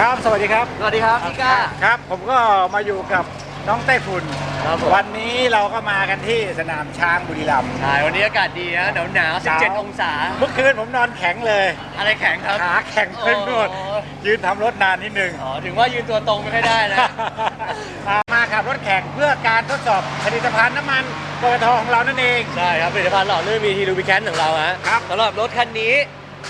ครับ สวัสดีครับ สวัสดีครับพี่ก้า ครับ ผมก็มาอยู่กับน้องไต้ฝุ่น ครับผม วันนี้เราก็มากันที่สนามช้างบุรีรัมย์ ใช่วันนี้อากาศดีนะหนาวหนาวๆหนาว 17 องศา เมื่อคืนผมนอนแข็งเลย อะไรแข็งครับขาแข็งขึ้นหมดโอ้ยืนทำรถนานนิดนึง อ๋อ ถึงว่ายืนตัวตรงไม่ค่อยได้นะ มาขับรถแข่งเพื่อการทดสอบผลิตภัณฑ์น้ำมันปตทของเรานั่นเอง ใช่ครับผลิตภัณฑ์หล่อลื่นมีทีลูบิแคนของเราฮะครับ สำหรับรถคันนี้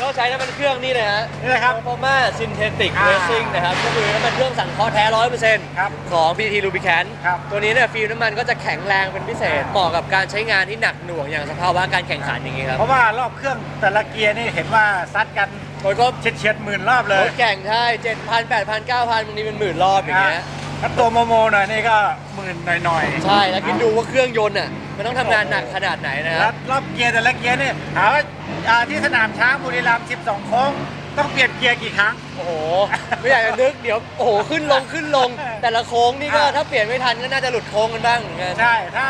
ก็ใช้น้ำมันเครื่องนี่เลยฮะนี่เลยครับโฟมาซินเทติกอ่าเรซิ่งนะครับ ก็คือน้ำมันเครื่องสังเคราะห์แท้ร้อยเปอร์เซ็นต์ครับของ PT Lubricant ครับตัวนี้เนี่ยฟิล์มน้ำมันก็จะแข็งแรงเป็นพิเศษ อ่า เหมาะกับการใช้งานที่หนักหน่วงอย่างสภาวะการแข่งขันอย่างนี้ครับเพราะว่ารอบเครื่องแต่ละเกียร์นี่เห็นว่าซัดกันรถก็เฉียดเฉียดๆหมื่นรอบเลรย ถแข่งใช่เจ็ดพันแปดพันเก้าพันบางทีเป็นหมื่นรอบอย่างเงี้ย ถ้าตัวโมโมหน่อยนี่ก็หมื่นหน่อยๆใช่แล้วคิดดูว่าเครื่องยนต์อะมันต้องทำงานหนักขนาดไหนนะคแล้รัวบรอบเกียร์แต่ละเกียร์นี่ถามว่าอ่าที่สนามช้างบุรีรัมย์12โค้งต้องเปลี่ยนเกียร์กี่ครั้ง โอ้โหไม่อยากจะนึกเดี๋ยวโอ้โหขึ้นลงขึ้นลง แต่ละโค้งนี่ก็อะ ถ้าเปลี่ยนไม่ทันก็น่าจะหลุดโค้งกันบ้างเหมือนกันใช่ถ้า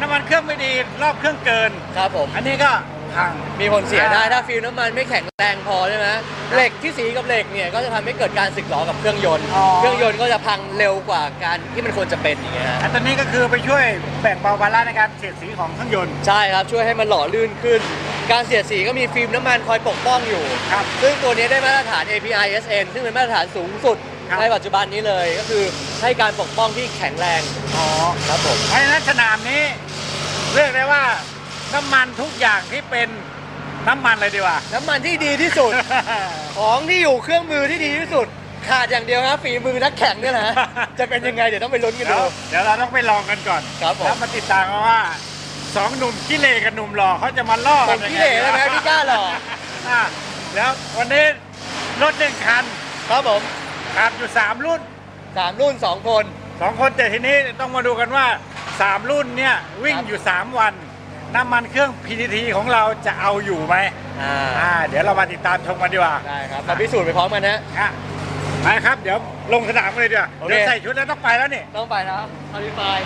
น้ำมันเครื่องไม่ดีรอบเครื่องเกิน ครับผมอันนี้ก็ พัง มีผลเสียได้อ่าถ้าฟิลน้ำมันไม่แข็งแรงพอใช่ไหมเหล็กที่สีกับเหล็กเนี่ยก็จะทำให้เกิดการสึกหรอกับเครื่องยนต์ อ๋อ เครื่องยนต์ก็จะพังเร็วกว่าการที่มันควรจะเป็นอย่างเงี้ยฮะอันตัวนี้ก็คือไปช่วยแบ่งเบาภาระในการเสียดสีของเครื่องยนต์ใช่ครับช่วยให้มันหล่อลื่นขึ้น การเสียดสีก็มีฟิล์มน้ำมันคอยปกป้องอยู่ ครับ ซึ่งตัวนี้ได้มาตรฐาน API SN ซึ่งเป็นมาตรฐานสูงสุดครับ ในปัจจุบันนี้เลยก็คือให้การปกป้องที่แข็งแรงอ๋อ ครับผม เพราะฉะนั้นสนามนี้เรียกได้ว่า น้ำมันทุกอย่างที่เป็นน้ำมันเลยดีกว่า น้ำมันที่ดีที่สุด ของที่อยู่เครื่องมือที่ดีที่สุด ขาดอย่างเดียวครับฝีมือนักแข่งเนี่ยนะจะเป็นยังไงเดี๋ยวต้องไปลุ้นกันเดี๋ยดูวเดี๋ยวเราต้องไปลองกันก่อนครับผม แล้วมาติดตามกันว่าสองหนุ่มกิเลกับหนุ่มหล่อเขาจะมาล่อผกันมยังไงขี้เหร่แล้วนะพี่กล้าหรออะแล้ววันนี้รถหนึ่งคันครับผมขับอยู่สามรุ่น สามรุ่นสองคน สองคนแต่ทีนี้ต้องมาดูกันว่าสามรุ่นเนี่ยวิ่งครับอยู่สามวัน น้ำมันเครื่อง PTT ของเราจะเอาอยู่ไหมอ่าอ่าเดี๋ยวเรามาติดตามชมกันดีกว่าได้ครับมาพิสูจน์ไปพร้อมกันนะอะไปครับ เดี๋ยวลงสนามกันเลยดีกว่าโอเค เดี๋ยวใส่ชุดแล้วต้องไปแล้วนี่ต้องไปนะครับคอลิฟาย